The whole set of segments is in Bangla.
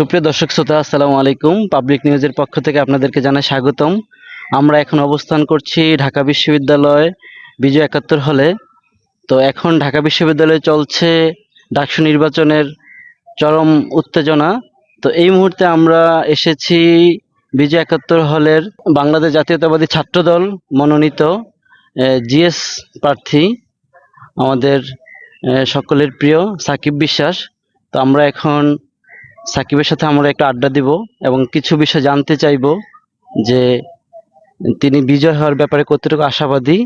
সুপ্রিয় দর্শক শ্রোতা, আসসালামু আলাইকুম। পাবলিক নিউজের পক্ষ থেকে আপনাদেরকে জানাই স্বাগতম। আমরা এখন অবস্থান করছি ঢাকা বিশ্ববিদ্যালয় বিজয় একাত্তর হলে। তো এখন ঢাকা বিশ্ববিদ্যালয়ে চলছে ডাকসু নির্বাচনের চরম উত্তেজনা। তো এই মুহূর্তে আমরা এসেছি বিজয় একাত্তর হলের বাংলাদেশ জাতীয়তাবাদী ছাত্রদল মনোনীত জিএস প্রার্থী আমাদের সকলের প্রিয় সাকিব বিশ্বাস। তো আমরা এখন সাকিবের সাথে আমরা একটা আড্ডা দিব এবং কিছু বিষয় জানতে চাইব যে তিনি বিজয় হওয়ার ব্যাপারে কতটুকু আশাবাদী।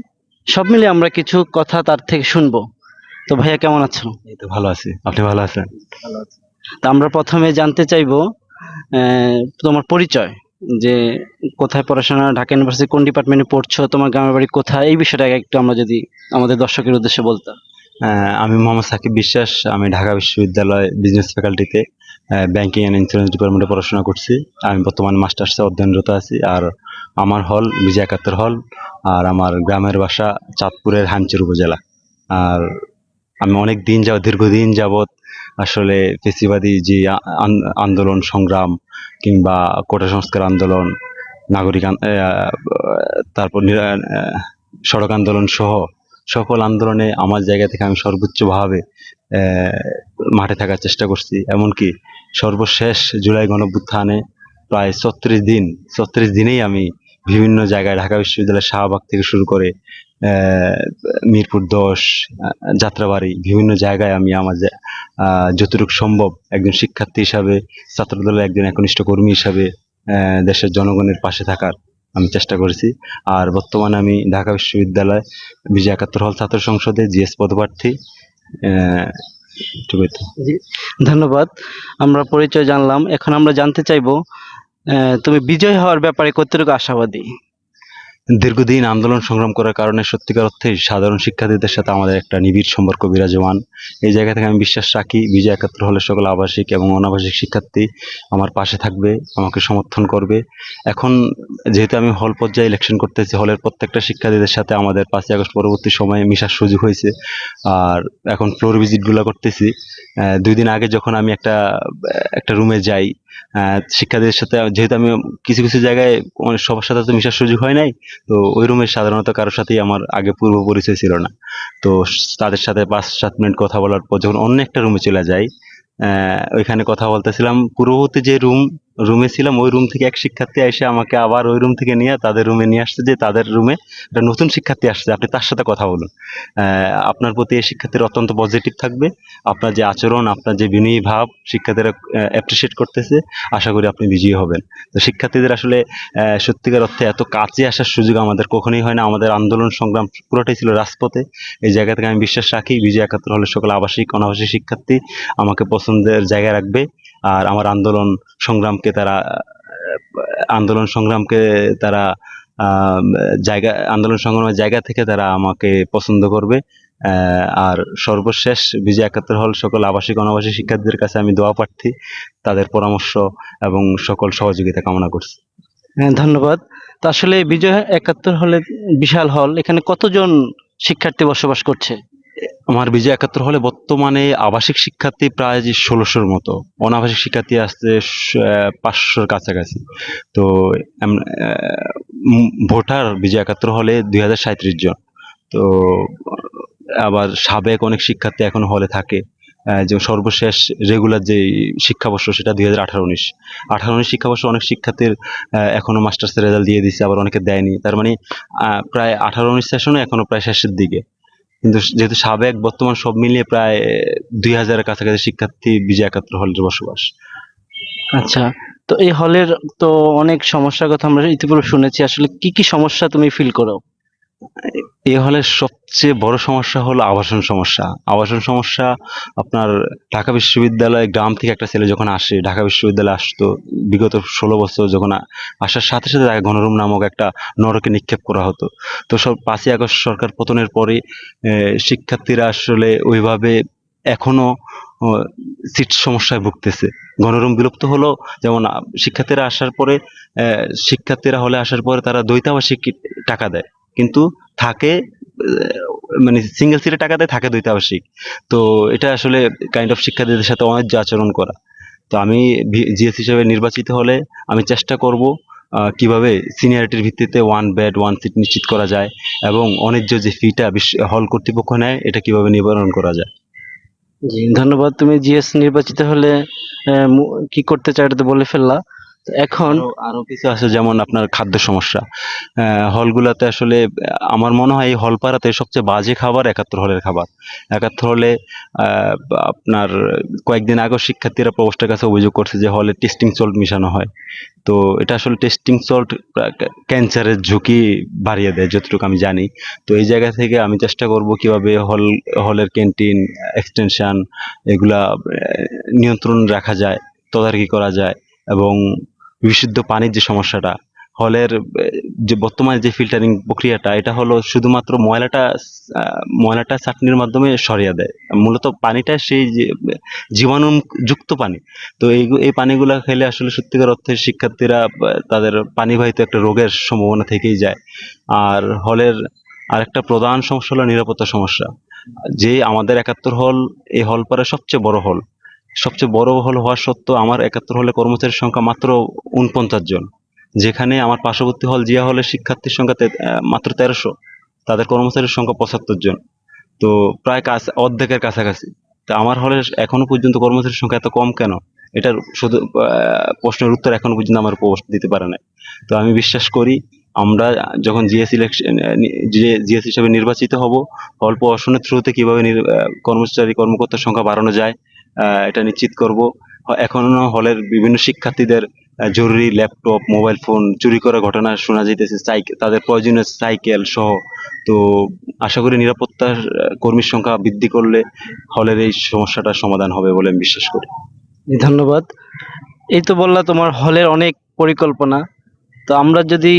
সব মিলে আমরা কিছু কথা তার থেকে শুনব। তো ভাইয়া কেমন আছো? এই তো ভালো আছি। আপনি ভালো আছেন? তা আমরা প্রথমে জানতে চাইব আহ, তোমার পরিচয় যে কোথায় পড়াশোনা ঢাকা ইউনিভার্সিটি কোন ডিপার্টমেন্টে পড়ছো তোমার গ্রামের বাড়ি কোথায় এই বিষয়টা একটু আমরা যদি আমাদের দর্শকের উদ্দেশ্যে বলতাম আহ, আমি মোহাম্মদ সাকিব বিশ্বাস আমি ঢাকা বিশ্ববিদ্যালয় বিজনেস ফ্যাকাল্টিতে ব্যাংকিং অ্যান্ড ইন্স্যুরেন্স ডিপার্টমেন্টে পড়াশোনা করছি। আমি বর্তমানে মাস্টার্সে অধ্যয়নরত আছি। আর আমার হল বিজয় একাত্তর হল আর আমার গ্রামের বাসা চাঁদপুরের হাঞ্চুর উপজেলা। আর আমি অনেক দিন যাব দীর্ঘদিন যাবৎ আসলে ফেসিবাদী যে আন্দোলন, সংগ্রাম কিংবা কোটা সংস্কার আন্দোলন, নাগরিক তারপর সড়ক আন্দোলন সহ সকল আন্দোলনে আমার জায়গা থেকে আমি সর্বোচ্চভাবে মাঠে থাকার চেষ্টা করছি এমনকি সর্বশেষ জুলাই গণভ্যুত্থানে প্রায় ছত্রিশ দিন, ছত্রিশ দিনেই আমি বিভিন্ন জায়গায় ঢাকা বিশ্ববিদ্যালয়ের শাহবাগ থেকে শুরু করে মিরপুর দশ, যাত্রাবাড়ি বিভিন্ন জায়গায় আমি আমার যতটুকু সম্ভব একজন শিক্ষার্থী হিসাবে, ছাত্রদলের একজন একনিষ্ঠ কর্মী হিসাবে দেশের জনগণের পাশে থাকার আমি চেষ্টা করেছি আর বর্তমানে আমি ঢাকা বিশ্ববিদ্যালয় বিজয় একাত্তর হল ছাত্র সংসদে জিএস পদপ্রার্থী। ধন্যবাদ। আমরা পরিচয় জানলাম। এখন আমরা জানতে চাইব তুমি বিজয় হওয়ার ব্যাপারে কতটুকু আশাবাদী? দীর্ঘদিন আন্দোলন সংগ্রাম করার কারণে সত্যিকার অর্থে সাধারণ শিক্ষার্থীদের সাথে আমাদের একটা নিবিড় সম্পর্ক বিরাজমান। এই জায়গা থেকে আমি বিশ্বাস রাখি, বিজয় একাত্তর হলে সকল আবাসিক এবং অনাবাসিক শিক্ষার্থী আমার পাশে থাকবে, আমাকে সমর্থন করবে। এখন যেহেতু আমি হল পর্যায়ে ইলেকশন করতেছি হলের প্রত্যেকটা শিক্ষার্থীদের সাথে আমাদের পাঁচই আগস্ট পরবর্তী সময়ে মিশার সুযোগ হয়েছে। আর এখন ফ্লোর ভিজিটগুলো করতেছি। দুই দিন আগে যখন আমি একটা একটা রুমে যাই শিক্ষার্থীদের সাথে যেহেতু আমি কিছু কিছু জায়গায় মানে সবার সাথে তো মিশার সুযোগ হয় নাই, তো ওই রুমে সাধারণত কারোর সাথেই আমার আগে পূর্ব পরিচয় ছিল না। তো তাদের সাথে পাঁচ সাত মিনিট কথা বলার পর যখন অন্য একটা রুমে চলে যাই ওইখানে কথা বলতেছিলাম। পূর্ববর্তী যে রুম রুমে ছিলাম, ওই রুম থেকে এক শিক্ষার্থী এসে আমাকে আবার ওই রুম থেকে নিয়ে তাদের রুমে নিয়ে আসছে যে তাদের রুমে একটা নতুন শিক্ষার্থী আসছে, আপনি তার সাথে কথা বলুন। আপনার প্রতি এই শিক্ষার্থীর অত্যন্ত পজিটিভ থাকবে, আপনার যে আচরণ, আপনার যে বিনয়ী ভাব শিক্ষার্থীরা অ্যাপ্রিসিয়েট করতেছে, আশা করি আপনি বিজয়ী হবেন। তো শিক্ষার্থীদের আসলে সত্যিকার অর্থে এত কাছে আসার সুযোগ আমাদের কখনোই হয় না, আমাদের আন্দোলন সংগ্রাম পুরোটাই ছিল রাজপথে। এই জায়গা থেকে আমি বিশ্বাস রাখি, বিজয় একাত্তর হলে সকল আবাসিক, অনাবাসিক শিক্ষার্থী আমাকে পছন্দের জায়গায় রাখবে। আর আমার আন্দোলন সংগ্রামকে তারা আন্দোলন সংগ্রামকে তারা জায়গা, আন্দোলন সংগ্রামের জায়গা থেকে তারা আমাকে পছন্দ করবে। আর সর্বশেষ বিজয় একাত্তর হল সকল আবাসিক অনাবাসিক শিক্ষার্থীদের কাছে আমি দোয়া প্রার্থী। তাদের পরামর্শ এবং সকল সহযোগিতা কামনা করছি। হ্যাঁ ধন্যবাদ। তো আসলে বিজয় একাত্তর হলে বিশাল হল। এখানে কতজন শিক্ষার্থী বসবাস করছে? আমার বিজয় একাত্তর হলে বর্তমানে আবাসিক শিক্ষার্থী প্রায় যে ষোলোশোর মতো। অনাবাসিক শিক্ষার্থী আসছে পাঁচশোর কাছাকাছি। তো ভোটার বিজয় একাত্তর হলে দুই হাজার সাঁত্রিশ জন। তো আবার সাবেক অনেক শিক্ষার্থী এখন হলে থাকে। যে সর্বশেষ রেগুলার যে শিক্ষাবর্ষ সেটা দুই হাজার আঠারো উনিশ আঠারো উনিশ শিক্ষাবর্ষ অনেক শিক্ষার্থীর আহ, এখনও মাস্টার্সের রেজাল্ট দিয়ে দিচ্ছে আবার অনেকে দেয়নি। তার মানে প্রায় আঠারো উনিশ সেশনে এখনও প্রায় শেষের দিকে। কিন্তু যেহেতু সাবেক বর্তমান সব মিলিয়ে প্রায় দুই হাজারের কাছাকাছি শিক্ষার্থী বিজয় একাত্তর হলের বসবাস। আচ্ছা তো এই হলের তো অনেক সমস্যার কথা আমরা ইতিপূর্বে শুনেছি। আসলে কি কি সমস্যা তুমি ফিল করো? এই হলের সবচেয়ে বড় সমস্যা হলো আবাসন সমস্যা। আবাসন সমস্যা আপনার ঢাকা বিশ্ববিদ্যালয়ে গ্রাম থেকে একটা ছেলে যখন আসে, ঢাকা বিশ্ববিদ্যালয়ে আসতো, বিগত ষোলো বছর যখন আসার সাথে সাথে তাকে গণরুম নামক একটা নরকে নিক্ষেপ করা হতো। তো সব পাঁচই আগস্ট সরকার পতনের পরে শিক্ষার্থীরা আসলে ওইভাবে এখনও সিট সমস্যায় ভুগতেছে। গণরুম বিলুপ্ত হলো যেমন শিক্ষার্থীরা আসার পরে শিক্ষার্থীরা হলে আসার পরে তারা দ্বৈতাবাসিক টাকা দেয়। কিন্তু থাকে মানে সিঙ্গেল সিটে টাকাতে থাকে দ্বৈতাবাসিক তো এটা আসলে কাইন্ড অফ শিক্ষার্থীদের সাথে অনেক আচরণ করা। তো আমি জিএস হিসেবে নির্বাচিত হলে আমি চেষ্টা করব কীভাবে সিনিয়রিটির ভিত্তিতে ওয়ান বেড ওয়ান সিট নিশ্চিত করা যায় এবং অন্যায্য যে ফিটা হল কর্তৃপক্ষ নেয়, এটা কীভাবে নিবারণ করা যায়। জি, ধন্যবাদ। তুমি জিএস নির্বাচিত হলে কি করতে চাই এটা তো বলে ফেললা। এখন আরও কিছু আছে যেমন আপনার খাদ্য সমস্যা। হলগুলাতে আসলে, আমার মনে হয় এই হল পাড়াতে সবচেয়ে বাজে খাবার একাত্তর হলের খাবার। একাত্তর হলে আপনার কয়েকদিন আগে শিক্ষার্থীরা প্রবোস্টের কাছে অভিযোগ করছে যে হলে টেস্টিং সল্ট মিশানো হয়। তো এটা আসলে টেস্টিং সল্ট ক্যান্সারের ঝুঁকি বাড়িয়ে দেয়, যতটুকু আমি জানি। তো এই জায়গা থেকে আমি চেষ্টা করব কীভাবে হল, হলের ক্যান্টিন, এক্সটেনশন এগুলা নিয়ন্ত্রণ রাখা যায়, তদারকি করা যায় এবং বিশুদ্ধ পানির যে সমস্যাটা, হলের যে বর্তমানে যে ফিল্টারিং প্রক্রিয়াটা, এটা হলো শুধুমাত্র ময়লাটা ময়লাটা চাটনির মাধ্যমে সরিয়ে দেয়। মূলত পানিটা সেই যে জীবাণু যুক্ত পানি। তো এই এই পানিগুলো খেলে আসলে সত্যিকার অর্থে শিক্ষার্থীরা তাদের পানিবাহিত একটা রোগের সম্ভাবনা থেকেই যায়। আর হলের আরেকটা প্রধান সমস্যা হলো নিরাপত্তা সমস্যা। যে আমাদের একাত্তর হল, এই হল পাড়ার সবচেয়ে বড় হল। সবচেয়ে বড় হল হওয়া সত্ত্বেও আমার একাত্তর হলে কর্মচারীর সংখ্যা মাত্র উনপঞ্চাশ জন। যেখানে আমার পার্শ্ববর্তী হল জিয়া হলের শিক্ষার্থীর সংখ্যা মাত্র তেরোশো। তাদের কর্মচারীর সংখ্যা পঁচাত্তর জন। তো প্রায় কাছ অর্ধেকের কাছাকাছি। তা আমার হলে এখনও পর্যন্ত কর্মচারীর সংখ্যা এত কম কেন? এটার শুধু প্রশ্নের উত্তর এখনও পর্যন্ত আমার পোস্ট দিতে পারে না তো আমি বিশ্বাস করি আমরা যখন জিএস ইলেকশন জিএস হিসেবে নির্বাচিত হব, অল্প আসনের থ্রুতে কীভাবে কর্মচারী, কর্মকর্তার সংখ্যা বাড়ানো যায় এটা নিশ্চিত করব। এখনও হলের বিভিন্ন শিক্ষার্থীদের জরুরি ল্যাপটপ, মোবাইল ফোন চুরি করার ঘটনা শোনা যেতেছে তাদের প্রয়োজনীয় সাইকেল সহ। তো আশা করি নিরাপত্তা কর্মীর সংখ্যা বৃদ্ধি করলে হলের এই সমস্যাটার সমাধান হবে বলে আমি বিশ্বাস করি। ধন্যবাদ। এই তো বললা তোমার হলের অনেক পরিকল্পনা। তো আমরা যদি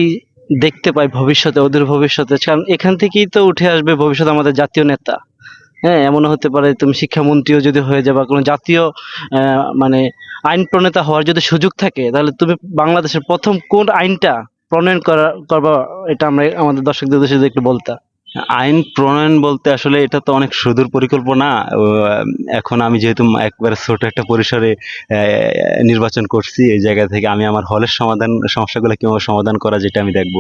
দেখতে পাই ভবিষ্যতে ওদের ভবিষ্যতে, কারণ এখান থেকেই তো উঠে আসবে ভবিষ্যতে আমাদের জাতীয় নেতা। হ্যাঁ এমনও হতে পারে, তুমি শিক্ষামন্ত্রীও যদি হয়ে যাবে, কোনো জাতীয় মানে আইন প্রণেতা হওয়ার যদি সুযোগ থাকে, তাহলে তুমি বাংলাদেশের প্রথম কোন আইনটা প্রণয়ন করা, করবা, এটা আমরা, আমাদের দর্শকদের উদ্দেশ্যে যদি একটু বলতা। আইন প্রণয়ন বলতে আসলে এটা তো অনেক সুদূর পরিকল্পনা। এখন আমি যেহেতু একবারে ছোট একটা পরিসরে নির্বাচন করছি, এই জায়গা থেকে আমি আমার হলের সমাধান, সমস্যাগুলো কীভাবে সমাধান করা যেটা আমি দেখব।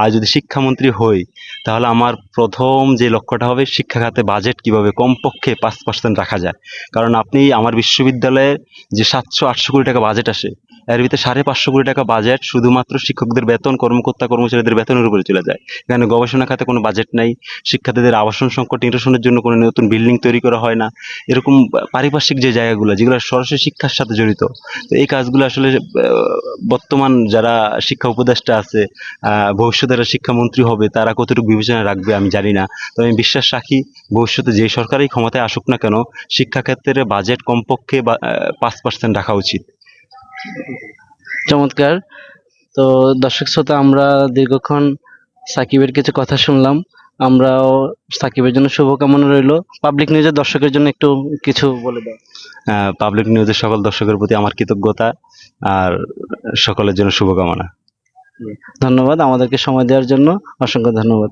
আর যদি শিক্ষামন্ত্রী হই, তাহলে আমার প্রথম যে লক্ষ্যটা হবে, শিক্ষা খাতে বাজেট কীভাবে কমপক্ষে পাঁচ পার্সেন্ট রাখা যায়। কারণ আপনি আমার বিশ্ববিদ্যালয়ে যে সাতশো আটশো কোটি টাকা বাজেট আসে এর ভিতরে সাড়ে পাঁচশো কোটি টাকা বাজেট শুধুমাত্র শিক্ষকদের বেতন, কর্মকর্তা, কর্মচারীদের বেতনের উপরে চলে যায়। এখানে গবেষণা খাতে কোনো বাজেট নাই, শিক্ষার্থীদের আবাসন সংকট নিরসনের জন্য কোনো নতুন বিল্ডিং তৈরি করা হয় না। এরকম পারিপার্শ্বিক যে জায়গাগুলো, যেগুলো সরাসরি শিক্ষার সাথে জড়িত, তো এই কাজগুলো আসলে বর্তমান যারা শিক্ষা উপদেষ্টা আছে ভবিষ্যতে যারা শিক্ষামন্ত্রী হবে, তারা কতটুকু বিবেচনা রাখবে আমি জানি না। তো আমি বিশ্বাস রাখি, ভবিষ্যতে যে সরকারি ক্ষমতায় আসুক না কেন, শিক্ষাক্ষেত্রে বাজেট কমপক্ষে পাঁচ পার্সেন্ট রাখা উচিত। চমৎকার। তো দর্শক শ্রোতা আমরা দীর্ঘক্ষণ সাকিবের কিছু কথা শুনলাম। আমরাও সাকিবের জন্য শুভকামনা রইল। পাবলিক নিউজের দর্শকের জন্য একটু কিছু বলে দাও। পাবলিক নিউজের সকল দর্শকের প্রতি আমার কৃতজ্ঞতা আর সকলের জন্য শুভকামনা। ধন্যবাদ। আমাদেরকে সময় দেওয়ার জন্য অসংখ্য ধন্যবাদ।